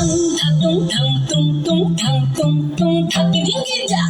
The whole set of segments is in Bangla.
똥탕 똥탕 똥똥탕 똥똥 닭이 핑긴자.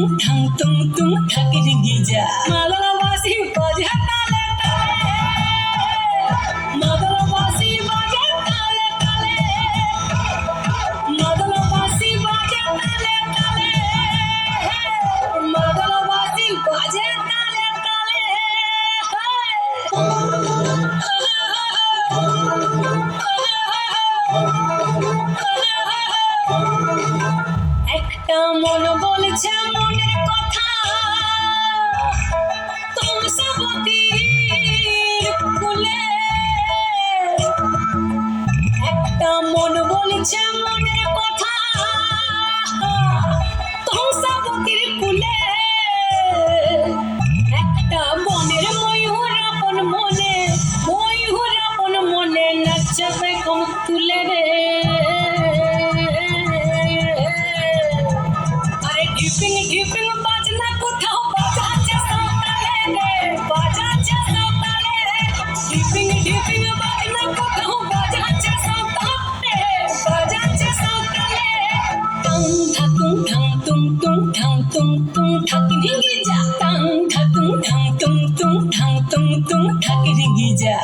একটা মন বলছে মনের কথা। একটা মন বলছে মনের Gija.